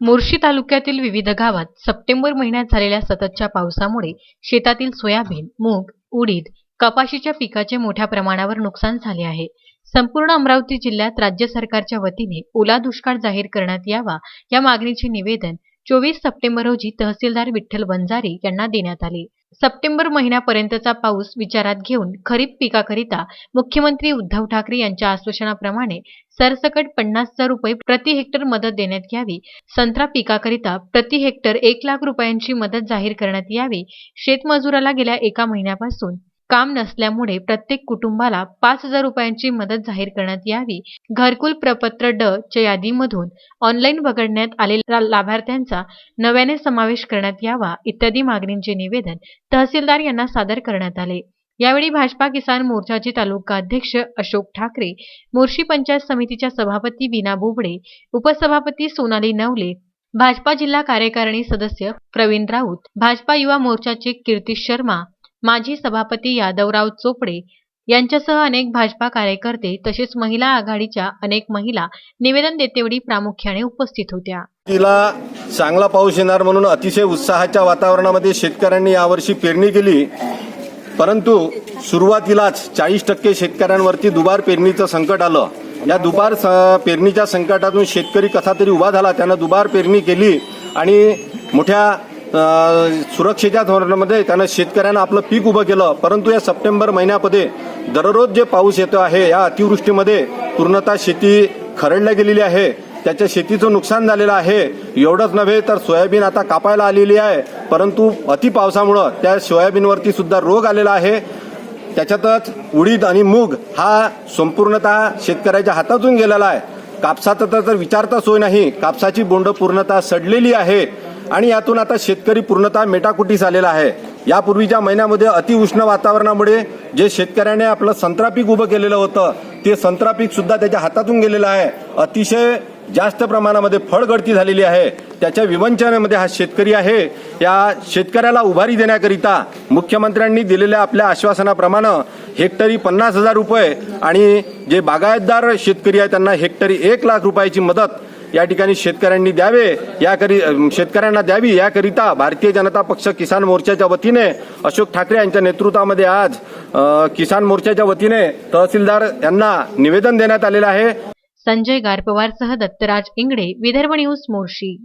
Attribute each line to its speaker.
Speaker 1: मोर्शी तालुक्यातील विविध गावात सप्टेंबर महिन्यात झालेल्या सततच्या पावसामुळे शेतातील सोयाबीन मूग उडीद कपाशीच्या पिकाचे मोठ्या प्रमाणावर नुकसान झाले आहे. संपूर्ण अमरावती जिल्ह्यात राज्य सरकारच्या वतीने ओला दुष्काळ जाहीर करण्यात यावा या मागणीचे निवेदन चोवीस सप्टेंबर रोजी तहसीलदार विठ्ठल वंजारी यांना देण्यात आले. सप्टेंबर महिन्यापर्यंतचा पाऊस विचारात घेऊन खरीप पिकाकरिता मुख्यमंत्री उद्धव ठाकरे यांच्या आश्वासनाप्रमाणे सरसकट पन्नास हजार रुपये प्रति हेक्टर मदत देण्यात यावी. संत्रा पिकाकरिता प्रति हेक्टर एक लाख रुपयांची मदत जाहीर करण्यात यावी. शेतमजुराला गेल्या एका महिन्यापासून काम नसल्यामुळे प्रत्येक कुटुंबाला पाच हजार रुपयांची मदत जाहीर करण्यात यावी. घरकुल प्रपत्र ड च्या यादीमधून ऑनलाईन वगळण्यात आलेल्या लाभार्थ्यांचा नव्याने समावेश करण्यात यावा इत्यादी मागणींचे निवेदन तहसीलदार यांना सादर करण्यात आले. यावेळी भाजपा किसान मोर्चाचे तालुका अध्यक्ष अशोक ठाकरे मोर्शी पंचायत समितीच्या सभापती विना बोबडे उपसभापती सोनाली नवले भाजपा जिल्हा कार्यकारिणी सदस्य प्रवीण राऊत भाजपा युवा मोर्चाचे कीर्ती शर्मा माजी सभापती यादवराव चोपडे यांच्यासह अनेक भाजपा कार्यकर्ते तसेच महिला आघाडीच्या अनेक महिला निवेदन देतेवेळी प्रामुख्याने उपस्थित होत्या.
Speaker 2: तिला चांगला पाऊस येणार म्हणून अतिशय उत्साहाच्या वातावरणामध्ये शेतकऱ्यांनी यावर्षी पेरणी केली. परंतु सुरुवातीलाच चाळीस टक्के शेतकऱ्यांवरती दुबार पेरणीचं संकट आलं. या दुबार स- पेरणीच्या संकटातून शेतकरी कसा तरी उभा झाला त्यानं दुबार पेरणी केली आणि मोठ्या सुरक्षेच्या धोरणामध्ये त्यानं शेतकऱ्यांना आपलं पीक उभं केलं. परंतु या सप्टेंबर महिन्यामध्ये दररोज जे पाऊस येतो आहे या अतिवृष्टीमध्ये पूर्णतः शेती खरडल्या गेलेली आहे. त्याच्या शेतीचं नुकसान झालेलं आहे. एवढंच नव्हे तर सोयाबीन आता कापायला आलेली आहे. परंतु अति पावसामुळं त्या सोयाबीनवरती सुद्धा रोग आलेला आहे. त्याच्यातच उडीद आणि मूग हा संपूर्णतः शेतकऱ्याच्या हातातून गेलेला आहे. कापसाचा तर तर विचारता सोय नाही. कापसाची बोंड पूर्णतः सडलेली आहे. आणि यातून आता शेतकरी पूर्णतः मेटाकुटीस आलेला आहे. यापूर्वीच्या महिन्यामध्ये अतिउष्ण वातावरणामुळे जे शेतकऱ्याने आपलं संत्रा पीक उभं केलेलं होतं ते संत्रा पीक सुद्धा त्याच्या हातातून गेलेलं आहे. अतिशय जास्त प्रमाणामध्ये फळगळती झालेली आहे. त्याच्या विवंचनेमध्ये हा शेतकरी आहे. या शेतकऱ्याला उभारी देण्याकरिता मुख्यमंत्र्यांनी दिलेल्या आपल्या आश्वासनाप्रमाणे हेक्टरी पन्नास हजार रुपये आणि जे बागायतदार शेतकरी आहे त्यांना हेक्टरी एक लाख रुपयाची मदत या ठिकाणी शेतकऱ्यांनी द्यावे याकरी शेतकऱ्यांना द्यावी याकरिता भारतीय जनता पक्ष किसान मोर्चाच्या वतीने अशोक ठाकरे यांच्या नेतृत्वामध्ये आज किसान मोर्चाच्या वतीने तहसीलदार यांना निवेदन देण्यात आलेलं आहे.
Speaker 1: संजय गारपवारसह दत्तराज इंगडे विदर्भ न्यूज मोर्शी